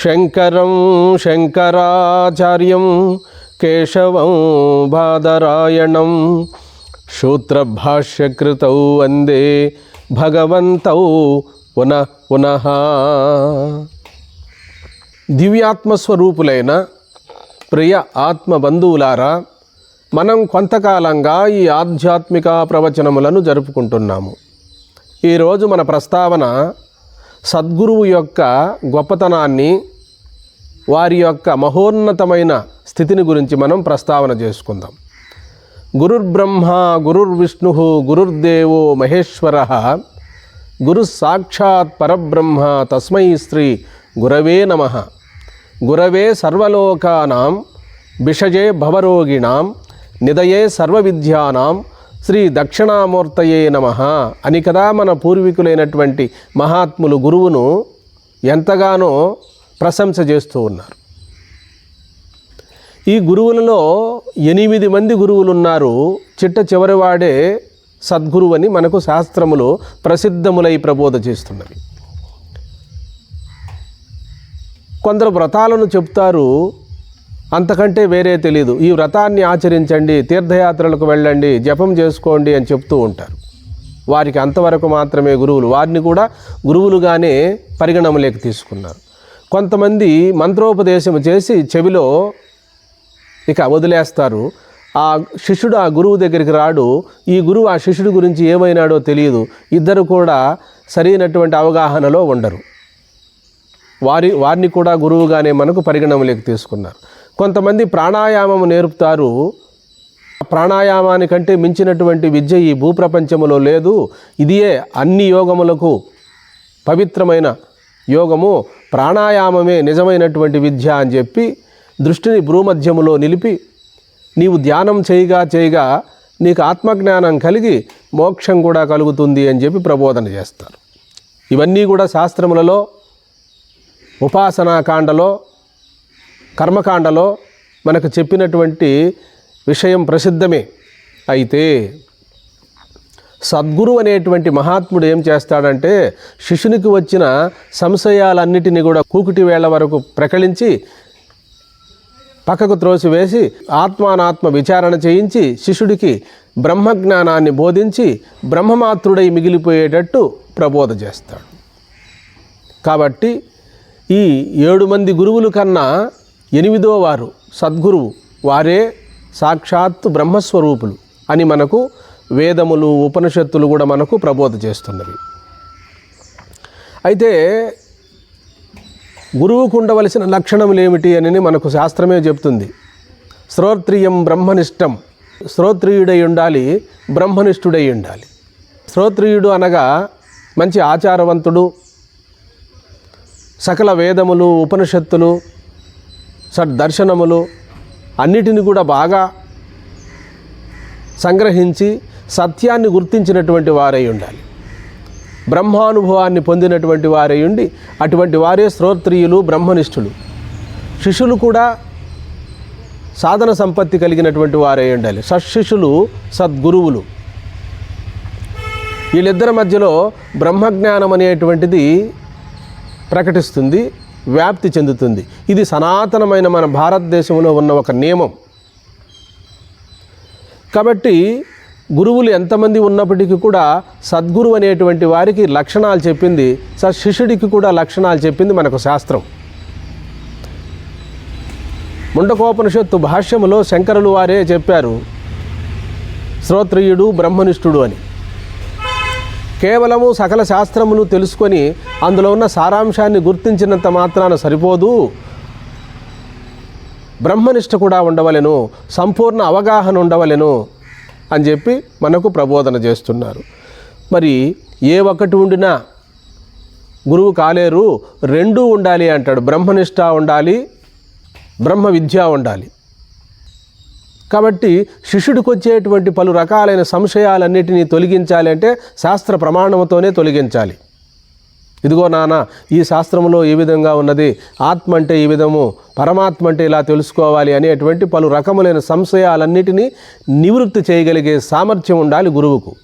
శంకరం శంకరాచార్యం కేశవం బాదరాయణం శూత్రభాష్యకృతౌ వందే భగవంతౌ ఉన పునః. దివ్యాత్మస్వరూపులైన ప్రియ ఆత్మబంధువులారా మనం కొంతకాలంగా ఈ ఆధ్యాత్మిక ప్రవచనములను జరుపుకుంటున్నాము. ఈరోజు మన ప్రస్తావన సద్గురువు యొక్క గొప్పతనాన్ని వారి యొక్క మహోన్నతమైన స్థితిని గురించి మనం ప్రస్తావన చేసుకుందాం. గురుర్బ్రహ్మ గురుర్విష్ణు గురుర్దేవో మహేశ్వర గురు సాక్షాత్ పరబ్రహ్మ తస్మై శ్రీ గురవే నమ. గురవే సర్వలోకానాం బిషజే భవరోగిణాం నిదయే సర్వవిద్యానాం శ్రీ దక్షిణామూర్తయే నమ అని కదా మన పూర్వీకులైనటువంటి మహాత్ములు గురువును ఎంతగానో ప్రశంస చేస్తూ ఉన్నారు. ఈ గురువులలో ఎనిమిది మంది గురువులు ఉన్నారు చిట్ట చివరివాడే సద్గురువు అని మనకు శాస్త్రములు ప్రసిద్ధములై ప్రబోధ చేస్తున్నవి. కొందరు వ్రతాలను చెప్తారు అంతకంటే వేరే తెలియదు ఈ వ్రతాన్ని ఆచరించండి తీర్థయాత్రలకు వెళ్ళండి జపం చేసుకోండి అని చెప్తూ ఉంటారు. వారికి అంతవరకు మాత్రమే గురువులు. వారిని కూడా గురువులుగానే పరిగణములోకి తీసుకున్నారు. కొంతమంది మంత్రోపదేశం చేసి చెవిలో ఇక వదిలేస్తారు. ఆ శిష్యుడు ఆ గురువు దగ్గరికి రాడు. ఈ గురువు ఆ శిష్యుడి గురించి ఏమైనాడో తెలియదు. ఇద్దరు కూడా సరైనటువంటి అవగాహనలో ఉండరు. వారి వారిని కూడా గురువుగానే మనకు పరిగణనలోకి తీసుకున్నారు. కొంతమంది ప్రాణాయామం నేర్పుతారు. ప్రాణాయామానికంటే మించినటువంటి విద్య ఈ భూప్రపంచములో లేదు. ఇదియే అన్ని యోగములకు పవిత్రమైన యోగము. ప్రాణాయామమే నిజమైనటువంటి విద్య అని చెప్పి దృష్టిని భ్రూమధ్యములో నిలిపి నీవు ధ్యానం చేయగా చేయగా నీకు ఆత్మజ్ఞానం కలిగి మోక్షం కూడా కలుగుతుంది అని చెప్పి ప్రబోధన చేస్తారు. ఇవన్నీ కూడా శాస్త్రములలో ఉపాసనాకాండలో కర్మకాండలో మనకు చెప్పినటువంటి విషయం ప్రసిద్ధమే. అయితే సద్గురు అనేటువంటి మహాత్ముడు ఏం చేస్తాడంటే శిష్యునికి వచ్చిన సంశయాలన్నిటినీ కూడా కూకుటి వేళ్ళ వరకు ప్రకటించి పక్కకు త్రోసివేసి ఆత్మానాత్మ విచారణ చేయించి శిష్యుడికి బ్రహ్మజ్ఞానాన్ని బోధించి బ్రహ్మమాత్రుడై మిగిలిపోయేటట్టు ప్రబోధ చేస్తాడు. కాబట్టి ఈ ఏడు మంది గురువులు కన్నా ఎనిమిదో వారు సద్గురువు. వారే సాక్షాత్తు బ్రహ్మస్వరూపులు అని మనకు వేదములు ఉపనిషత్తులు కూడా మనకు ప్రబోధ చేస్తున్నవి. అయితే గురువుకు ఉండవలసిన లక్షణములు ఏమిటి అని మనకు శాస్త్రమే చెప్తుంది. శ్రోత్రియం బ్రహ్మనిష్టం. శ్రోత్రియుడై ఉండాలి బ్రహ్మనిష్ఠుడై ఉండాలి. శ్రోత్రియుడు అనగా మంచి ఆచారవంతుడు. సకల వేదములు ఉపనిషత్తులు సద్దర్శనములు అన్నిటిని కూడా బాగా సంగ్రహించి సత్యాన్ని గుర్తించినటువంటి వారై ఉండాలి. బ్రహ్మానుభవాన్ని పొందినటువంటి వారై ఉండి అటువంటి వారే శ్రోత్రియులు బ్రహ్మనిష్ఠులు. శిష్యులు కూడా సాధన సంపత్తి కలిగినటువంటి వారై ఉండాలి. సశిష్యులు సద్గురువులు. వీళ్ళిద్దరి మధ్యలో బ్రహ్మజ్ఞానం అనేటువంటిది ప్రకటిస్తుంది. వ్యాప్తి చెందుతుంది. ఇది సనాతనమైన మన భారతదేశంలో ఉన్న ఒక నియమం. కాబట్టి గురువులు ఎంతమంది ఉన్నప్పటికీ కూడా సద్గురు అనేటువంటి వారికి లక్షణాలు చెప్పింది శిష్యుడికి కూడా లక్షణాలు చెప్పింది మనకు శాస్త్రం. ముండకోపనిషత్తు భాష్యములో శంకరులు వారే చెప్పారు శ్రోత్రియుడు బ్రహ్మనిష్ఠుడు అని. కేవలము సకల శాస్త్రములు తెలుసుకొని అందులో ఉన్న సారాంశాన్ని గుర్తించినంత మాత్రాన సరిపోదు. బ్రహ్మనిష్ట కూడా ఉండవలెను సంపూర్ణ అవగాహన ఉండవలెను అని చెప్పి మనకు ప్రబోధన చేస్తున్నారు. మరి ఏ ఒక్కటి ఉండినా గురువు కాలేరు రెండూ ఉండాలి అంటాడు. బ్రహ్మనిష్ట ఉండాలి బ్రహ్మ విద్య ఉండాలి. కాబట్టి శిష్యుడికి వచ్చేటువంటి పలు రకాలైన సంశయాలన్నిటినీ తొలగించాలి అంటే శాస్త్ర ప్రమాణంతోనే తొలగించాలి. ఇదిగో నాన్న ఈ శాస్త్రంలో ఈ విధంగా ఉన్నది? ఆత్మ అంటే ఈ విధము? పరమాత్మ అంటే ఇలా తెలుసుకోవాలి? అనేటువంటి పలు రకములైన సంశయాలన్నిటినీ నివృత్తి చేయగలిగే సామర్థ్యం ఉండాలి గురువుకు.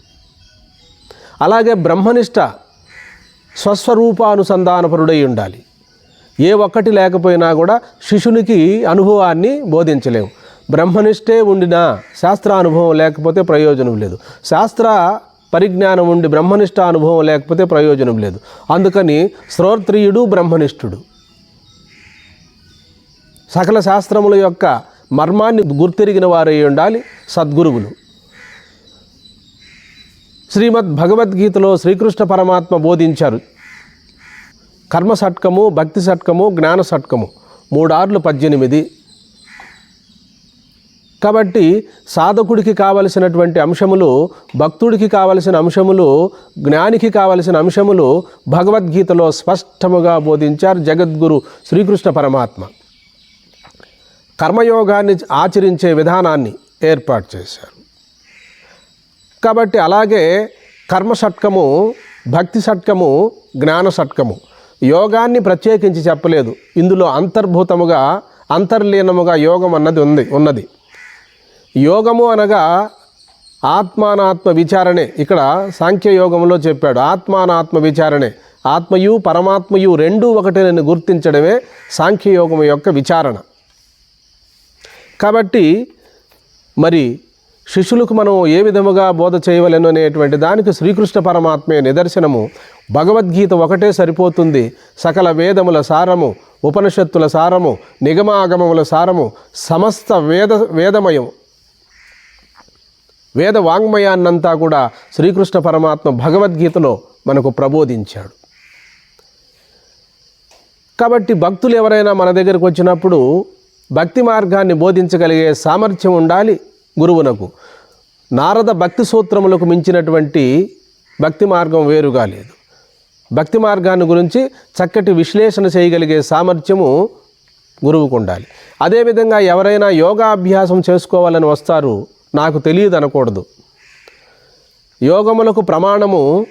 అలాగే బ్రహ్మనిష్ట స్వస్వరూపానుసంధానపరుడై ఉండాలి. ఏ ఒక్కటి లేకపోయినా కూడా శిష్యునికి అనుభవాన్ని బోధించలేము బ్రహ్మనిష్టే ఉండినా శాస్త్రానుభవం లేకపోతే ప్రయోజనం లేదు. శాస్త్ర పరిజ్ఞానం ఉండి బ్రహ్మనిష్ట అనుభవం లేకపోతే ప్రయోజనం లేదు. అందుకని శ్రోత్రియుడు బ్రహ్మనిష్ఠుడు. సకల శాస్త్రముల యొక్క మర్మాన్ని గుర్తిరిగిన వారై ఉండాలి సద్గురువులు. శ్రీమద్ భగవద్గీతలో శ్రీకృష్ణ పరమాత్మ బోధించారు. కర్మ షట్కము భక్తి షట్కము జ్ఞాన షట్కము మూడార్లు పద్దెనిమిది. కాబట్టి సాధకుడికి కావలసినటువంటి అంశములు భక్తుడికి కావలసిన అంశములు జ్ఞానికి కావలసిన అంశములు భగవద్గీతలో స్పష్టముగా బోధించారు జగద్గురు శ్రీకృష్ణ పరమాత్మ. కర్మయోగాన్ని ఆచరించే విధానాన్ని ఏర్పాటు చేశారు. కాబట్టి అలాగే కర్మ షట్కము భక్తి షట్కము జ్ఞాన షట్కము యోగాన్ని ప్రత్యేకించి చెప్పలేదు. ఇందులో అంతర్భూతముగా అంతర్లీనముగా యోగం అన్నది ఉంది ఉన్నది. యోగము అనగా ఆత్మానాత్మ విచారణే. ఇక్కడ సాంఖ్యయోగంలో చెప్పాడు. ఆత్మానాత్మ విచారణే. ఆత్మయు పరమాత్మయు రెండూ ఒకటేనని గుర్తించడమే సాంఖ్యయోగం యొక్క విచారణ. కాబట్టి మరి శిష్యులకు మనం ఏ విధముగా బోధ చేయవలను అనేటువంటి దానికి శ్రీకృష్ణ పరమాత్మే నిదర్శనము. భగవద్గీత ఒకటే సరిపోతుంది. సకల వేదముల సారము ఉపనిషత్తుల సారము నిగమాగమముల సారము సమస్త వేద వేదమయం. వేద వాంగ్మయాన్నంతా కూడా శ్రీకృష్ణ పరమాత్మ భగవద్గీతలో మనకు ప్రబోధించాడు. కాబట్టి భక్తులు ఎవరైనా మన దగ్గరకు వచ్చినప్పుడు భక్తి మార్గాన్ని బోధించగలిగే సామర్థ్యం ఉండాలి గురువునకు. నారద భక్తి సూత్రములకు మించినటువంటి భక్తి మార్గం వేరుగా లేదు. భక్తి మార్గాన్ని గురించి చక్కటి విశ్లేషణ చేయగలిగే సామర్థ్యము గురువుకు ఉండాలి. అదేవిధంగా ఎవరైనా యోగాభ్యాసం చేసుకోవాలని వస్తారు నాకు తెలియదు అనకూడదు. యోగములకు ప్రమాణము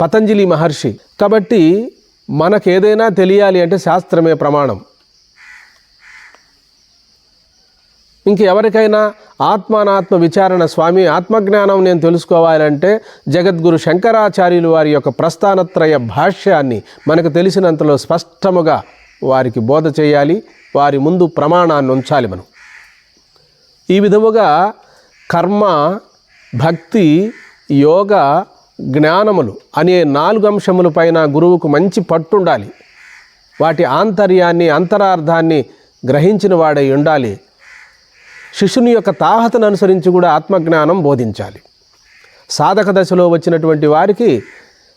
పతంజలి మహర్షి. కాబట్టి మనకేదైనా ఏదైనా తెలియాలి అంటే శాస్త్రమే ప్రమాణం. ఇంక ఎవరికైనా ఆత్మానాత్మ విచారణ స్వామి ఆత్మజ్ఞానం నేను తెలుసుకోవాలంటే జగద్గురు శంకరాచార్యులు వారి యొక్క ప్రస్థానత్రయ భాష్యాన్ని మనకు తెలిసినంతలో స్పష్టముగా వారికి బోధ చేయాలి. వారి ముందు ప్రమాణాన్ని ఉంచాలి మనం. ఈ విధముగా కర్మ భక్తి యోగ జ్ఞానములు అనే నాలుగు అంశములపైన గురువుకు మంచి పట్టుండాలి. వాటి ఆంతర్యాన్ని అంతరార్థాన్ని గ్రహించిన వాడై ఉండాలి. శిష్యుని యొక్క తాహతను అనుసరించి కూడా ఆత్మజ్ఞానం బోధించాలి. సాధక దశలో వచ్చినటువంటి వారికి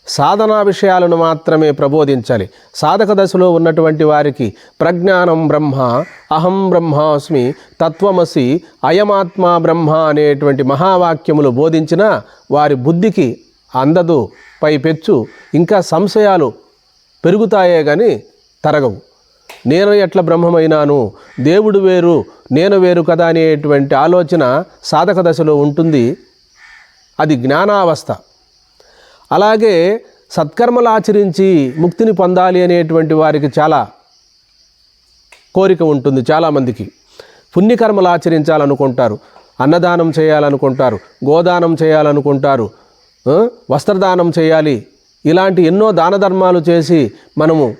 సాధనా విషయాలను మాత్రమే ప్రబోధించాలి. సాధక దశలో ఉన్నటువంటి వారికి ప్రజ్ఞానం బ్రహ్మ అహం బ్రహ్మాస్మి తత్వమసి అయమాత్మ బ్రహ్మ అనేటువంటి మహావాక్యములు బోధించిన వారి బుద్ధికి అందదు పైపెచ్చు ఇంకా సంశయాలు పెరుగుతాయే కానీ తరగవు. నేను ఎట్ల బ్రహ్మమైనాను? దేవుడు వేరు నేను వేరు కదా అనేటువంటి ఆలోచన సాధక దశలో ఉంటుంది. అది జ్ఞానావస్థ. అలాగే సత్కర్మలు ఆచరించి ముక్తిని పొందాలి అనేటువంటి వారికి చాలా కోరిక ఉంటుంది చాలామందికి. పుణ్యకర్మలు ఆచరించాలనుకుంటారు అన్నదానం చేయాలనుకుంటారు గోదానం చేయాలనుకుంటారు వస్త్రదానం చేయాలి ఇలాంటి ఎన్నో దాన ధర్మాలు చేసి మనము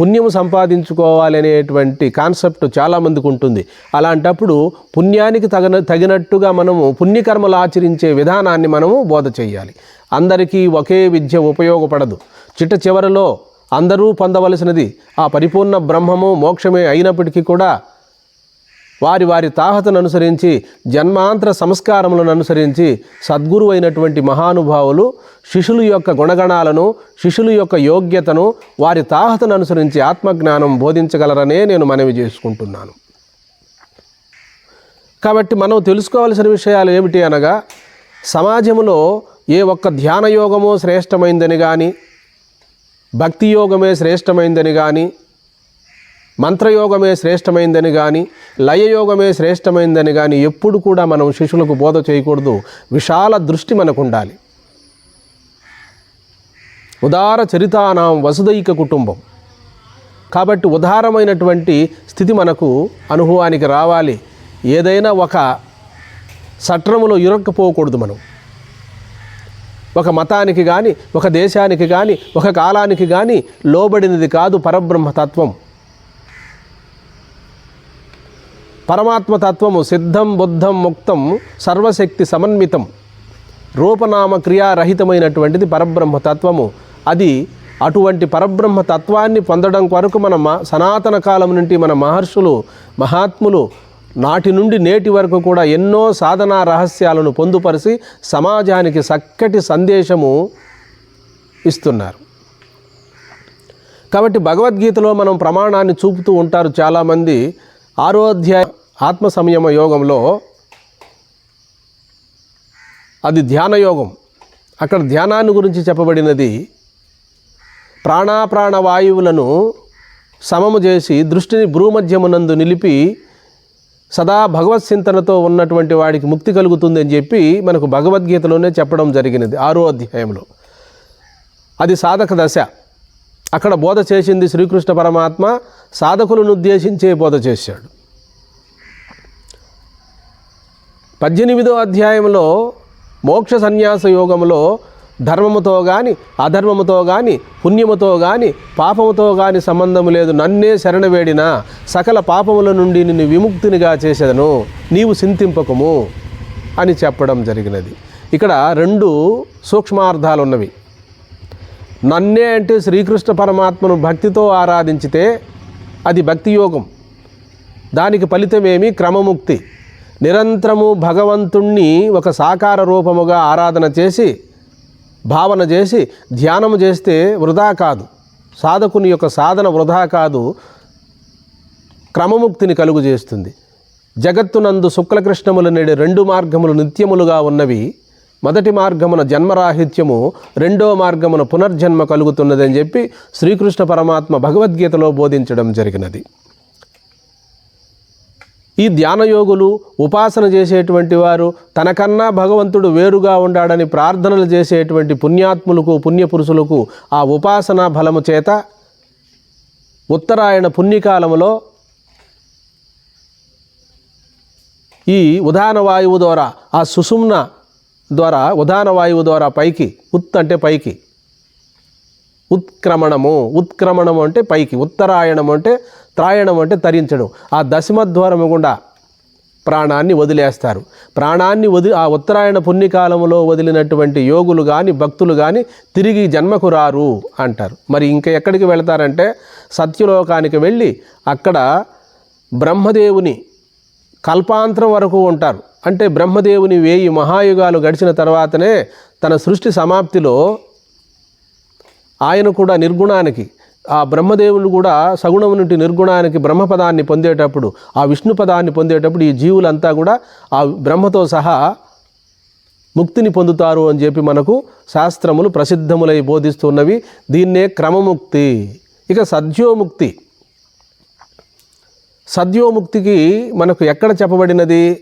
పుణ్యము సంపాదించుకోవాలనేటువంటి కాన్సెప్ట్ చాలామందికి ఉంటుంది. అలాంటప్పుడు పుణ్యానికి తగిన తగినట్టుగా మనము పుణ్యకర్మలు ఆచరించే విధానాన్ని మనము బోధ చేయాలి. అందరికీ ఒకే విద్య ఉపయోగపడదు. చిట్ట చివరిలో అందరూ పొందవలసినది ఆ పరిపూర్ణ బ్రహ్మము మోక్షమే అయినప్పటికీ కూడా వారి వారి తాహతను అనుసరించి జన్మాంతర సంస్కారములను అనుసరించి సద్గురు అయినటువంటి మహానుభావులు శిష్యుల యొక్క గుణగణాలను శిష్యుల యొక్క యోగ్యతను వారి తాహతను అనుసరించి ఆత్మజ్ఞానం బోధించగలరనే నేను మనవి చేసుకుంటున్నాను. కాబట్టి మనం తెలుసుకోవాల్సిన విషయాలు ఏమిటి అనగా సమాజంలో ఏ ఒక్క ధ్యాన యోగమో శ్రేష్టమైందని కానీ భక్తి యోగమే శ్రేష్టమైందని కానీ మంత్రయోగమే శ్రేష్టమైందని కానీ లయయోగమే శ్రేష్టమైందని కానీ ఎప్పుడు కూడా మనం శిష్యులకు బోధ చేయకూడదు. విశాల దృష్టి మనకు ఉండాలి ఉదార చరితానాం వసుదైక కుటుంబం. కాబట్టి ఉదారమైనటువంటి స్థితి మనకు అనుభవానికి రావాలి. ఏదైనా ఒక సట్రములో ఇరక్కపోకూడదు మనం. ఒక మతానికి కానీ ఒక దేశానికి కానీ ఒక కాలానికి కానీ లోబడినది కాదు పరబ్రహ్మతత్వం. పరమాత్మతత్వము సిద్ధం బుద్ధం ముక్తం సర్వశక్తి సమన్వితం రూపనామ క్రియారహితమైనటువంటిది పరబ్రహ్మతత్వము. అది అటువంటి పరబ్రహ్మ తత్వాన్ని పొందడం కొరకు మన మ- సనాతన కాలం నుండి మన మహర్షులు మహాత్ములు నాటి నుండి నేటి వరకు కూడా ఎన్నో సాధనా రహస్యాలను పొందుపరిచి సమాజానికి చక్కటి సందేశము ఇస్తున్నారు. కాబట్టి భగవద్గీతలో మనం ప్రమాణాన్ని చూపుతూ ఉంటారు చాలామంది. ఆరోధ్యాయ ఆత్మ సంయమ యోగంలో అది ధ్యాన యోగం. అక్కడ ధ్యానాన్ని గురించి చెప్పబడినది ప్రాణాప్రాణ వాయువులను సమము చేసి దృష్టిని భ్రూమధ్యమునందు నిలిపి సదా భగవత్ చింతనతో ఉన్నటువంటి వాడికి ముక్తి కలుగుతుంది అని చెప్పి మనకు భగవద్గీతలోనే చెప్పడం జరిగినది ఆరో అధ్యాయంలో. అది సాధక దశ. అక్కడ బోధ చేసింది శ్రీకృష్ణ పరమాత్మ సాధకులను ఉద్దేశించే బోధ చేశాడు. పద్దెనిమిదో అధ్యాయంలో మోక్ష సన్యాస యోగంలో ధర్మముతో కానీ అధర్మముతో కానీ పుణ్యముతో కానీ పాపముతో కానీ సంబంధం లేదు. నన్నే శరణవేడిన సకల పాపముల నుండి నిన్ను విముక్తినిగా చేసేదను. నీవు చింతింపకము అని చెప్పడం జరిగినది. ఇక్కడ రెండు సూక్ష్మార్థాలు ఉన్నవి. నన్నే అంటే శ్రీకృష్ణ పరమాత్మను భక్తితో ఆరాధించితే అది భక్తి యోగం. దానికి ఫలితమేమి? క్రమముక్తి. నిరంతరము భగవంతుణ్ణి ఒక సాకార రూపముగా ఆరాధన చేసి భావన చేసి ధ్యానము చేస్తే వృధా కాదు. సాధకుని యొక్క సాధన వృధా కాదు. క్రమముక్తిని కలుగు చేస్తుంది. జగత్తునందు శుక్లకృష్ణముల నేడు రెండు మార్గములు నిత్యములుగా ఉన్నవి. మొదటి మార్గమున జన్మరాహిత్యము రెండో మార్గమున పునర్జన్మ కలుగుతున్నదని చెప్పి శ్రీకృష్ణ పరమాత్మ భగవద్గీతలో బోధించడం జరిగినది. ఈ ధ్యానయోగులు ఉపాసన చేసేటువంటి వారు తనకన్నా భగవంతుడు వేరుగా ఉండాడని ప్రార్థనలు చేసేటువంటి పుణ్యాత్ములకు పుణ్యపురుషులకు ఆ ఉపాసనా బలము చేత ఉత్తరాయణ పుణ్యకాలములో ఈ ఉదాన వాయువు ద్వారా ఆ సుషుమ్న ద్వారా ఉదాన వాయువు ద్వారా పైకి ఉత్ అంటే పైకి. ఉత్క్రమణము ఉత్క్రమణము అంటే పైకి ఉత్తరాయణము అంటే త్రాయణం అంటే తరించడం. ఆ దశమద్వారము గుండా ప్రాణాన్ని వదిలేస్తారు. ప్రాణాన్ని వదిలి ఆ ఉత్తరాయణ పుణ్యకాలంలో వదిలినటువంటి యోగులు కానీ భక్తులు కానీ తిరిగి జన్మకు రారు అంటారు. మరి ఇంకా ఎక్కడికి వెళతారంటే సత్యలోకానికి వెళ్ళి అక్కడ బ్రహ్మదేవుని కల్పాంతరం వరకు ఉంటారు. అంటే బ్రహ్మదేవుని వేయి మహాయుగాలు గడిచిన తర్వాతనే తన సృష్టి సమాప్తిలో ఆయన కూడా నిర్గుణానికి ఆ బ్రహ్మదేవుడు కూడా సగుణం నుండి నిర్గుణానికి బ్రహ్మపదాన్ని పొందేటప్పుడు ఆ విష్ణు పదాన్ని పొందేటప్పుడు ఈ జీవులంతా కూడా ఆ బ్రహ్మతో సహా ముక్తిని పొందుతారు అని చెప్పి మనకు శాస్త్రములు ప్రసిద్ధములై బోధిస్తున్నవి. దీన్నే క్రమముక్తి ఇక సద్యోముక్తి. సద్యోముక్తికి మనకు ఎక్కడ చెప్పబడినది?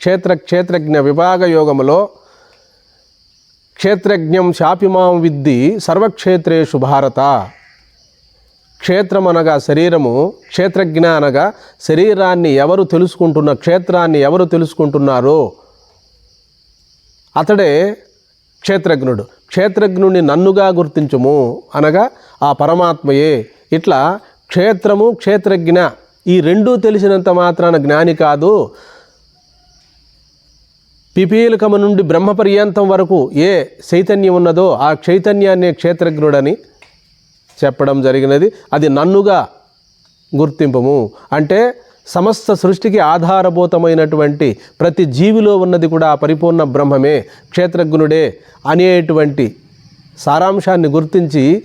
క్షేత్ర క్షేత్రజ్ఞ విభాగ యోగములో క్షేత్రజ్ఞం శాపిమాం విద్ది సర్వక్షేత్రేషు భారత. క్షేత్రం అనగా శరీరము క్షేత్రజ్ఞ అనగా శరీరాన్ని ఎవరు తెలుసుకుంటున్న క్షేత్రాన్ని ఎవరు తెలుసుకుంటున్నారో అతడే క్షేత్రజ్ఞుడు. క్షేత్రజ్ఞుడిని నన్నుగా గుర్తించుము అనగా ఆ పరమాత్మయే. ఇట్లా క్షేత్రము క్షేత్రజ్ఞ ఈ రెండూ తెలిసినంత మాత్రాన జ్ఞాని కాదు. పిపీలకము నుండి బ్రహ్మ పర్యంతం వరకు ఏ చైతన్యం ఉన్నదో ఆ చైతన్యాన్నే క్షేత్రజ్ఞుడని చెప్పడం జరిగినది. అది నన్నుగా గుర్తింపము. అంటే సమస్త సృష్టికి ఆధారభూతమైనటువంటి ప్రతి జీవిలో ఉన్నది కూడా పరిపూర్ణ బ్రహ్మమే. క్షేత్రజ్ఞుడే అనేటువంటి సారాంశాన్ని గుర్తించి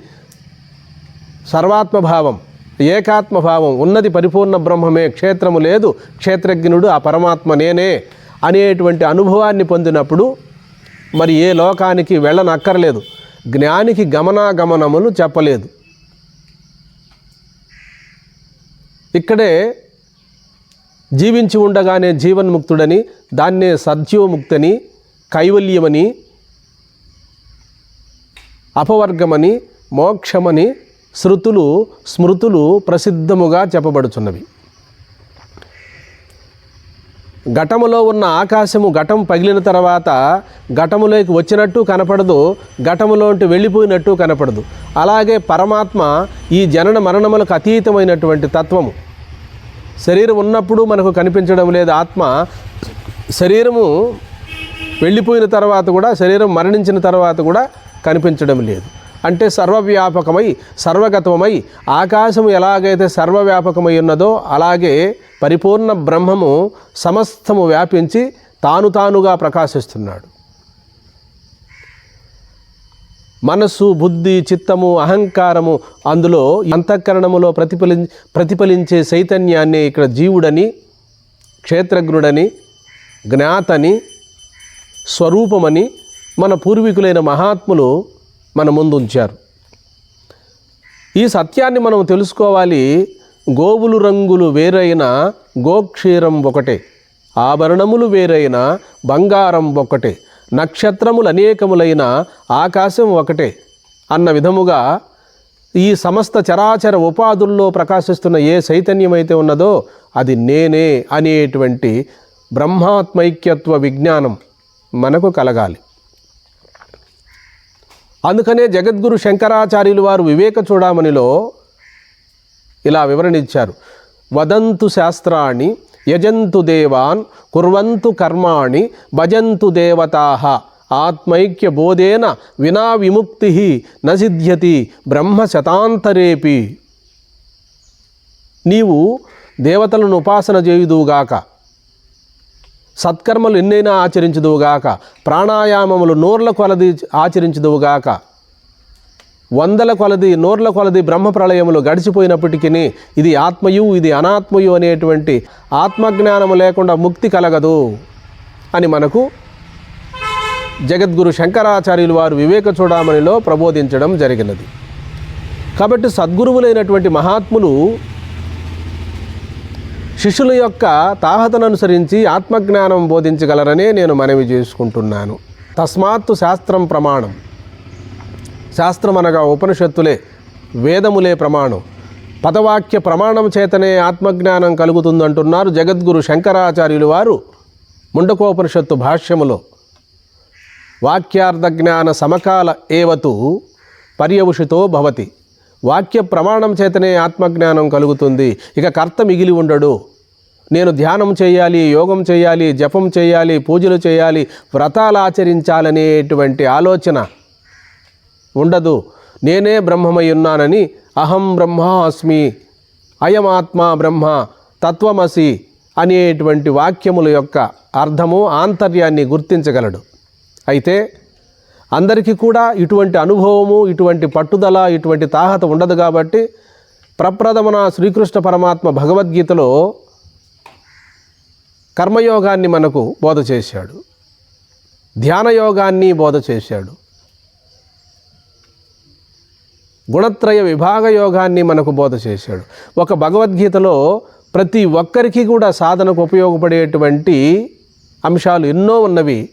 సర్వాత్మభావం ఏకాత్మభావం ఉన్నది పరిపూర్ణ బ్రహ్మమే. క్షేత్రము లేదు క్షేత్రజ్ఞుడు ఆ పరమాత్మ నేనే అనేటువంటి అనుభవాన్ని పొందినప్పుడు మరి ఏ లోకానికి వెళ్ళనక్కర్లేదు. జ్ఞానికి గమనాగమనములు చెప్పలేదు. ఇక్కడే జీవించి ఉండగానే జీవన్ముక్తుడని దాన్నే సద్యోముక్తని కైవల్యమని అపవర్గమని మోక్షమని శృతులు స్మృతులు ప్రసిద్ధముగా చెప్పబడుచున్నవి. ఘటములో ఉన్న ఆకాశము ఘటం పగిలిన తర్వాత ఘటములోకి వచ్చినట్టు కనపడదు ఘటములోంటి వెళ్ళిపోయినట్టు కనపడదు. అలాగే పరమాత్మ ఈ జనన మరణములకు అతీతమైనటువంటి తత్వము. శరీరం ఉన్నప్పుడు మనకు కనిపించడం లేదు ఆత్మ. శరీరము వెళ్ళిపోయిన తర్వాత కూడా శరీరం మరణించిన తర్వాత కూడా కనిపించడం లేదు. అంటే సర్వవ్యాపకమై సర్వగతమై ఆకాశము ఎలాగైతే సర్వవ్యాపకమై ఉన్నదో అలాగే పరిపూర్ణ బ్రహ్మము సమస్తము వ్యాపించి తాను తానుగా ప్రకాశిస్తున్నాడు. మనస్సు బుద్ధి చిత్తము అహంకారము అందులో అంతఃకరణములో ప్రతిఫలి ప్రతిఫలించే చైతన్యాన్ని ఇక్కడ జీవుడని క్షేత్రజ్ఞుడని జ్ఞాతని స్వరూపమని మన పూర్వీకులైన మహాత్ములు మన ముందుంచారు. ఈ సత్యాన్ని మనం తెలుసుకోవాలి. గోవులు రంగులు వేరైన గోక్షీరం ఒకటే ఆభరణములు వేరైన బంగారం ఒకటే నక్షత్రములు అనేకములైన ఆకాశం ఒకటే అన్న విధముగా ఈ సమస్త చరాచర ఉపాధుల్లో ప్రకాశిస్తున్న ఏ చైతన్యమైతే ఉన్నదో అది నేనే అనేటువంటి బ్రహ్మాత్మైక్యత్వ విజ్ఞానం మనకు కలగాలి. అందుకనే జగద్గురు శంకరాచార్యులు వారు వివేక చూడామణిలో ఇలా వివరణ ఇచ్చారు వదంతు శాస్త్రాన్ని యజంతు దేవాన్ కుర్వంతు కర్మాణి భజంతు దేవతా. ఆత్మైక్య బోధేన వినా విముక్తి నసిద్ధ్యతి బ్రహ్మ శతాంతరేపి. నీవు దేవతలను ఉపాసన చేయుదువుగాక సత్కర్మలు ఎన్నైనా ఆచరించదువుగాక ప్రాణాయామములు నూర్ల కొలది ఆచరించుదువుగాక వందల కొలది నోర్ల కొలది బ్రహ్మ ప్రళయములు గడిచిపోయినప్పటికీ ఇది ఆత్మయు ఇది అనాత్మయు అనేటువంటి ఆత్మజ్ఞానము లేకుండా ముక్తి కలగదు అని మనకు జగద్గురు శంకరాచార్యులు వారు వివేక చూడామణిలో ప్రబోధించడం జరిగినది. కాబట్టి సద్గురువులైనటువంటి మహాత్ములు శిష్యుల యొక్క తాహతను అనుసరించి ఆత్మజ్ఞానం బోధించగలరనే నేను మనవి చేసుకుంటున్నాను. తస్మాత్తు శాస్త్రం ప్రమాణం. శాస్త్రం అనగా ఉపనిషత్తులే వేదములే ప్రమాణం. పదవాక్య ప్రమాణం చేతనే ఆత్మజ్ఞానం కలుగుతుందంటున్నారు జగద్గురు శంకరాచార్యులు వారు ముండకోపనిషత్తు భాష్యములో. వాక్యార్థ జ్ఞాన సమకాల ఏవతు పర్యవుషితో భవతి. వాక్య ప్రమాణం చేతనే ఆత్మజ్ఞానం కలుగుతుంది. ఇక కర్త మిగిలి ఉండడు. నేను ధ్యానం చేయాలి యోగం చేయాలి జపం చేయాలి పూజలు చేయాలి వ్రతాలు ఆచరించాలనేటువంటి ఆలోచన ఉండదు. నేనే బ్రహ్మమై ఉన్నానని అహం బ్రహ్మాస్మి అయమాత్మ బ్రహ్మ తత్వమసి అనేటువంటి వాక్యముల యొక్క అర్థము ఆంతర్యాన్ని గుర్తించగలడు. అయితే అందరికీ కూడా ఇటువంటి అనుభవము ఇటువంటి పట్టుదల ఇటువంటి తాహత ఉండదు కాబట్టి ప్రప్రథమన శ్రీకృష్ణ పరమాత్మ భగవద్గీతలో కర్మయోగాన్ని మనకు బోధ చేశాడు. ధ్యానయోగాన్ని బోధ చేశాడు. గుణత్రయ విభాగ యోగాన్ని మనకు బోధ చేశాడు. ఒక భగవద్గీతలో ప్రతి ఒక్కరికి కూడా సాధనకు ఉపయోగపడేటువంటి అంశాలు ఎన్నో ఉన్నవి.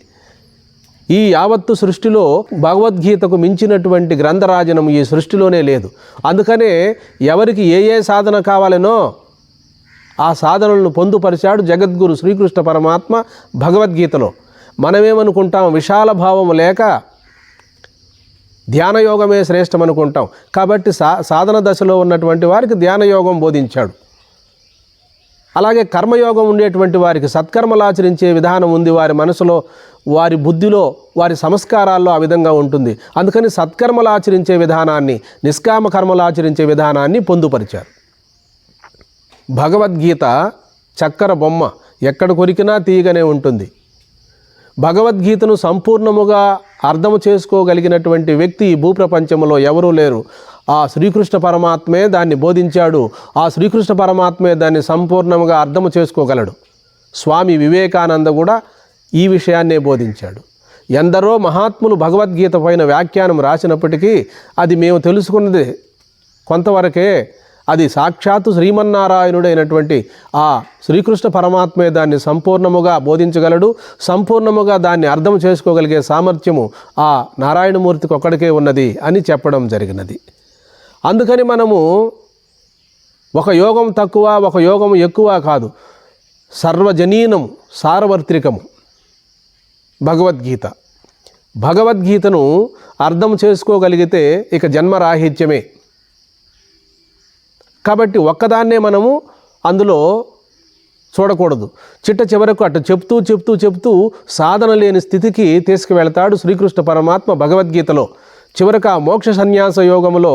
ఈ యావత్తు సృష్టిలో భగవద్గీతకు మించినటువంటి గ్రంథరాజనం ఈ సృష్టిలోనే లేదు. అందుకనే ఎవరికి ఏ ఏ సాధన కావాలనో ఆ సాధనలను పొందుపరిచాడు జగద్గురు శ్రీకృష్ణ పరమాత్మ భగవద్గీతలో. మనమేమనుకుంటాం విశాల భావం లేక ధ్యానయోగమే శ్రేష్టం అనుకుంటాం. కాబట్టి సా సాధన దశలో ఉన్నటువంటి వారికి ధ్యానయోగం బోధించాడు. అలాగే కర్మయోగం ఉండేటువంటి వారికి సత్కర్మలు ఆచరించే విధానం ఉంది వారి మనసులో వారి బుద్ధిలో వారి సంస్కారాల్లో ఆ విధంగా ఉంటుంది. అందుకని సత్కర్మలు ఆచరించే విధానాన్ని నిష్కామ కర్మలు ఆచరించే విధానాన్ని పొందుపరిచారు. భగవద్గీత చక్కెర బొమ్మ ఎక్కడ కొరికినా తీయగానే ఉంటుంది. భగవద్గీతను సంపూర్ణముగా అర్థం చేసుకోగలిగినటువంటి వ్యక్తి ఈ భూప్రపంచంలో ఎవరూ లేరు. ఆ శ్రీకృష్ణ పరమాత్మే దాన్ని బోధించాడు. ఆ శ్రీకృష్ణ పరమాత్మే దాన్ని సంపూర్ణంగా అర్థము చేసుకోగలడు. స్వామి వివేకానంద కూడా ఈ విషయాన్నే బోధించాడు. ఎందరో మహాత్ములు భగవద్గీత పైన వ్యాఖ్యానం రాసినప్పటికీ అది మేము తెలుసుకున్నది కొంతవరకే అది సాక్షాత్తు శ్రీమన్నారాయణుడైనటువంటి ఆ శ్రీకృష్ణ పరమాత్మే దాన్ని సంపూర్ణముగా బోధించగలడు సంపూర్ణముగా దాన్ని అర్థం చేసుకోగలిగే సామర్థ్యము ఆ నారాయణమూర్తికి ఒక్కడికే ఉన్నది అని చెప్పడం జరిగినది. అందుకని మనము ఒక యోగం తక్కువ ఒక యోగం ఎక్కువ కాదు. సర్వజనీనం సారవర్తికము భగవద్గీత. భగవద్గీతను అర్థం చేసుకోగలిగితే ఇక జన్మరాహిత్యమే కాబట్టి ఒక్కదాన్నే మనము అందులో చూడకూడదు. చిట్ట చివరకు అటు చెప్తూ చెప్తూ చెప్తూ సాధన లేని స్థితికి తీసుకువెళతాడు శ్రీకృష్ణ పరమాత్మ భగవద్గీతలో. చివరకు ఆ మోక్ష సన్యాస యోగములో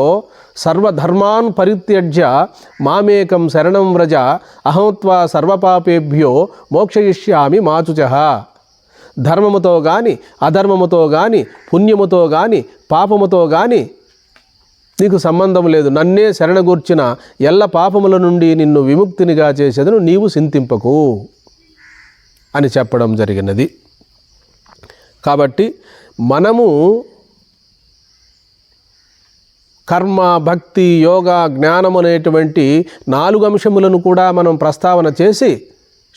సర్వధర్మాన్ పరిత్యజ్య మామేకం శరణం వ్రజ అహంత్వా సర్వపాపేభ్యో మోక్షయిష్యామి మాచుచ. ధర్మముతో కానీ అధర్మముతో కానీ పుణ్యముతో కానీ పాపముతో కానీ నీకు సంబంధం లేదు. నన్నే శరణగూర్చిన ఎల్ల పాపముల నుండి నిన్ను విముక్తినిగా చేసేదను నీవు చింతింపకు అని చెప్పడం జరిగినది. కాబట్టి మనము కర్మ భక్తి యోగ జ్ఞానం అనేటువంటి నాలుగు అంశములను కూడా మనం ప్రస్తావన చేసి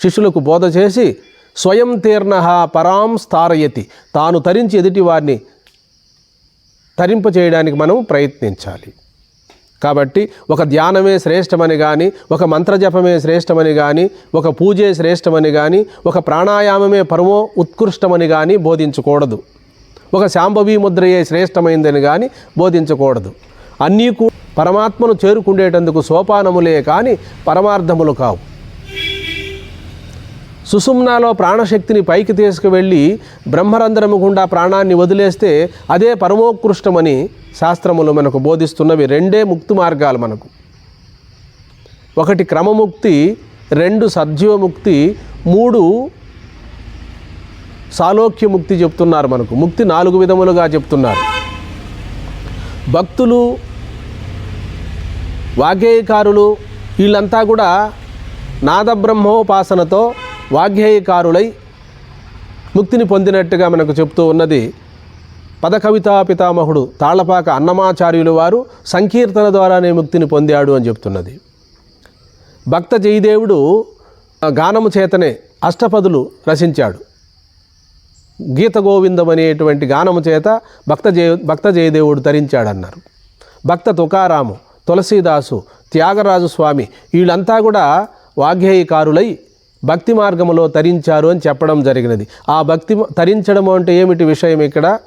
శిష్యులకు బోధ చేసి స్వయం తీర్ణ పరాం స్థారయతి. తాను తరించి ఎదుటి వారిని తరింప చేయడానికి మనం ప్రయత్నించాలి. కాబట్టి ఒక ధ్యానమే శ్రేష్టమని కానీ ఒక మంత్రజపమే శ్రేష్టమని కానీ ఒక పూజే శ్రేష్టమని కానీ ఒక ప్రాణాయామమే పరమో ఉత్కృష్టమని కానీ బోధించకూడదు. ఒక శాంభవీ ముద్రయే శ్రేష్టమైందని కానీ బోధించకూడదు. అన్నీ కూడా పరమాత్మను చేరుకుండేటందుకు సోపానములే కానీ పరమార్థములు కావు. సుసుమ్నాలో ప్రాణశక్తిని పైకి తీసుకువెళ్ళి బ్రహ్మరంధ్రము గుండా ప్రాణాన్ని వదిలేస్తే అదే పరమోత్కృష్టమని శాస్త్రములు మనకు బోధిస్తున్నవి. రెండే ముక్తి మార్గాలు మనకు. ఒకటి క్రమముక్తి రెండు సజీవముక్తి మూడు సాలోక్యముక్తి చెప్తున్నారు మనకు. ముక్తి నాలుగు విధములుగా చెప్తున్నారు. భక్తులు వాగ్గేయకారులు వీళ్ళంతా కూడా నాదబ్రహ్మోపాసనతో వాగ్గేయకారులై ముక్తిని పొందినట్టుగా మనకు చెప్తూ ఉన్నది పదకవితా పితామహుడు తాళ్ళపాక అన్నమాచార్యులు వారు సంకీర్తన ద్వారానే ముక్తిని పొందాడు అని చెప్తున్నది భక్త జయదేవుడు గానము చేతనే అష్టపదులు రచించాడు. గీత గోవిందం అనేటువంటి గానము చేత భక్త జయ భక్త జయదేవుడు తరించాడన్నారు. భక్త తుకారాము తులసీదాసు త్యాగరాజు స్వామి వీళ్ళంతా కూడా వాగ్గేయకారులై భక్తి మార్గములో తరించారు అని చెప్పడం జరిగినది. ఆ భక్తి తరించడం అంటే ఏమిటి విషయం ఇక్కడ?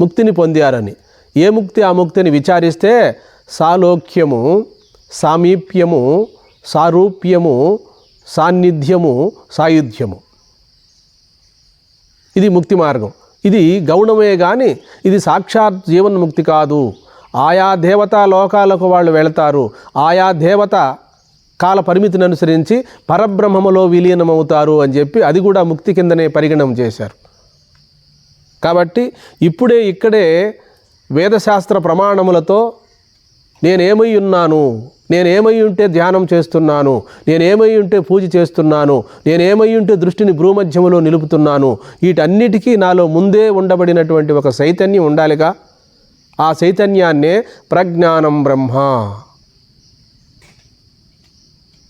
ముక్తిని పొందారని. ఏ ముక్తి? ఆ ముక్తిని విచారిస్తే సాలోక్యము సామీప్యము సారూప్యము సాన్నిధ్యము సాయుధ్యము. ఇది ముక్తి మార్గం. ఇది గౌణమే కానీ ఇది సాక్షాత్ జీవన్ముక్తి కాదు. ఆయా దేవతా లోకాలకు వాళ్ళు వెళతారు. ఆయా దేవత కాల పరిమితిని అనుసరించి పరబ్రహ్మములో విలీనమవుతారు అని చెప్పి అది కూడా ముక్తి కిందనే పరిగణం చేశారు. కాబట్టి ఇప్పుడే ఇక్కడే వేదశాస్త్ర ప్రమాణములతో నేనేమై ఉన్నాను నేనేమై ఉంటే ధ్యానం చేస్తున్నాను నేనేమై ఉంటే పూజ చేస్తున్నాను నేనేమై ఉంటే దృష్టిని భ్రూమధ్యములో నిలుపుతున్నాను వీటన్నిటికీ నాలో ముందే ఉండబడినటువంటి ఒక చైతన్యం ఉండాలిగా. ఆ చైతన్యాన్నే ప్రజ్ఞానం బ్రహ్మ.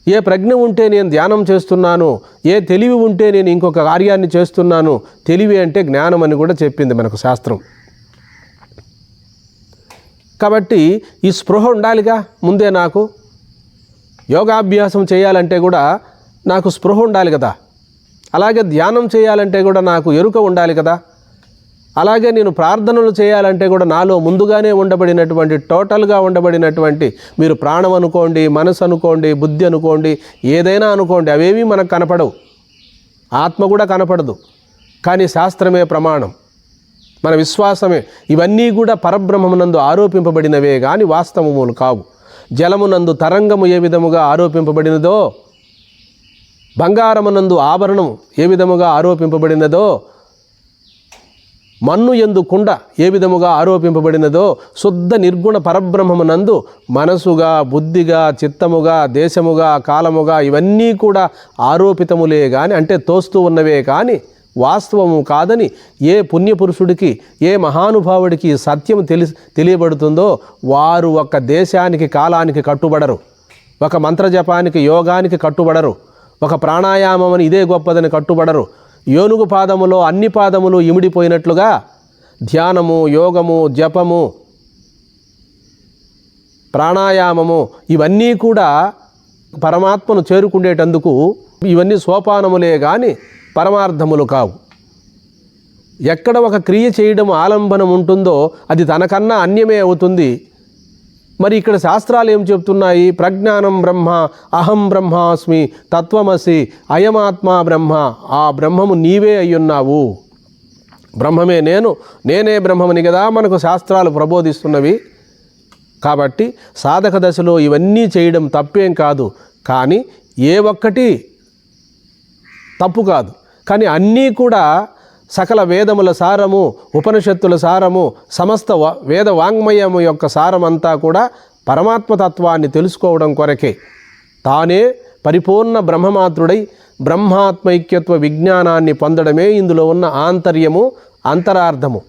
ఏ ప్రజ్ఞ ఉంటే నేను ధ్యానం చేస్తున్నాను ఏ తెలివి ఉంటే నేను ఇంకొక కార్యాన్ని చేస్తున్నాను తెలివి అంటే జ్ఞానం అని కూడా చెప్పింది మనకు శాస్త్రం. కాబట్టి ఈ స్పృహ ఉండాలిగా ముందే నాకు. యోగాభ్యాసం చేయాలంటే కూడా నాకు స్పృహ ఉండాలి కదా. అలాగే ధ్యానం చేయాలంటే కూడా నాకు ఎరుక ఉండాలి కదా. అలాగే నేను ప్రార్థనలు చేయాలంటే కూడా నాలో ముందుగానే ఉండబడినటువంటి టోటల్గా ఉండబడినటువంటి మీరు ప్రాణం అనుకోండి మనసు అనుకోండి బుద్ధి అనుకోండి ఏదైనా అనుకోండి అవేమీ మనకు కనపడవు. ఆత్మ కూడా కనపడదు. కానీ శాస్త్రమే ప్రమాణం. మన విశ్వాసమే. ఇవన్నీ కూడా పరబ్రహ్మమునందు ఆరోపింపబడినవే కానీ వాస్తవములు కావు. జలమునందు తరంగము ఏ విధముగా ఆరోపింపబడినదో బంగారమునందు ఆభరణం ఏ విధముగా ఆరోపింపబడినదో మన్ను ఎందు కుండ ఏ విధముగా ఆరోపింపబడినదో శుద్ధ నిర్గుణ పరబ్రహ్మమునందు మనసుగా బుద్ధిగా చిత్తముగా దేశముగా కాలముగా ఇవన్నీ కూడా ఆరోపితములే కానీ అంటే తోస్తూ ఉన్నవే కానీ వాస్తవము కాదని ఏ పుణ్యపురుషుడికి ఏ మహానుభావుడికి సత్యం తెలి తెలియబడుతుందో వారు ఒక దేశానికి కాలానికి కట్టుబడరు. ఒక మంత్రజపానికి యోగానికి కట్టుబడరు. ఒక ప్రాణాయామం అని ఇదే గొప్పదని కట్టుబడరు. ఏనుగు పాదములో అన్ని పాదములు ఇమిడిపోయినట్లుగా ధ్యానము యోగము జపము ప్రాణాయామము ఇవన్నీ కూడా పరమాత్మను చేరుకునేటందుకు ఇవన్నీ సోపానములే కానీ పరమార్థములు కావు. ఎక్కడ ఒక క్రియ చేయడం ఆలంబనం ఉంటుందో అది తనకన్నా అన్యమే అవుతుంది. మరి ఇక్కడ శాస్త్రాలు ఏం చెప్తున్నాయి? ప్రజ్ఞానం బ్రహ్మ అహం బ్రహ్మాస్మి తత్వమసి అయమాత్మా బ్రహ్మ. ఆ బ్రహ్మము నీవే అయ్యున్నావు. బ్రహ్మమే నేను నేనే బ్రహ్మమని కదా మనకు శాస్త్రాలు ప్రబోధిస్తున్నవి. కాబట్టి సాధక దశలో ఇవన్నీ చేయడం తప్పేం కాదు. కానీ ఏ ఒక్కటి తప్పు కాదు. కానీ అన్నీ కూడా సకల వేదముల సారము ఉపనిషత్తుల సారము సమస్త వేద వాంగ్మయము యొక్క సారమంతా కూడా పరమాత్మతత్వాన్ని తెలుసుకోవడం కొరకే. తానే పరిపూర్ణ బ్రహ్మమాత్రుడై బ్రహ్మాత్మైక్యత్వ విజ్ఞానాన్ని పొందడమే ఇందులో ఉన్న ఆంతర్యము అంతరార్థము.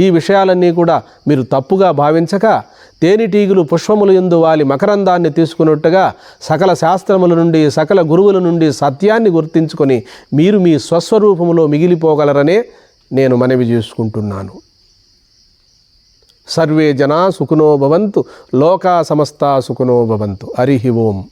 ఈ విషయాలన్నీ కూడా మీరు తప్పుగా భావించక తేనెటీగులు పుష్పములు ఎందు వాలి మకరందాన్ని తీసుకున్నట్టుగా సకల శాస్త్రముల నుండి సకల గురువుల నుండి సత్యాన్ని గుర్తించుకొని మీరు మీ స్వస్వరూపములో మిగిలిపోగలరనే నేను మనవి చేసుకుంటున్నాను. సర్వే జనా సుఖినో భవంతు లోకా సమస్తా సుఖినో భవంతు. హరి ఓం.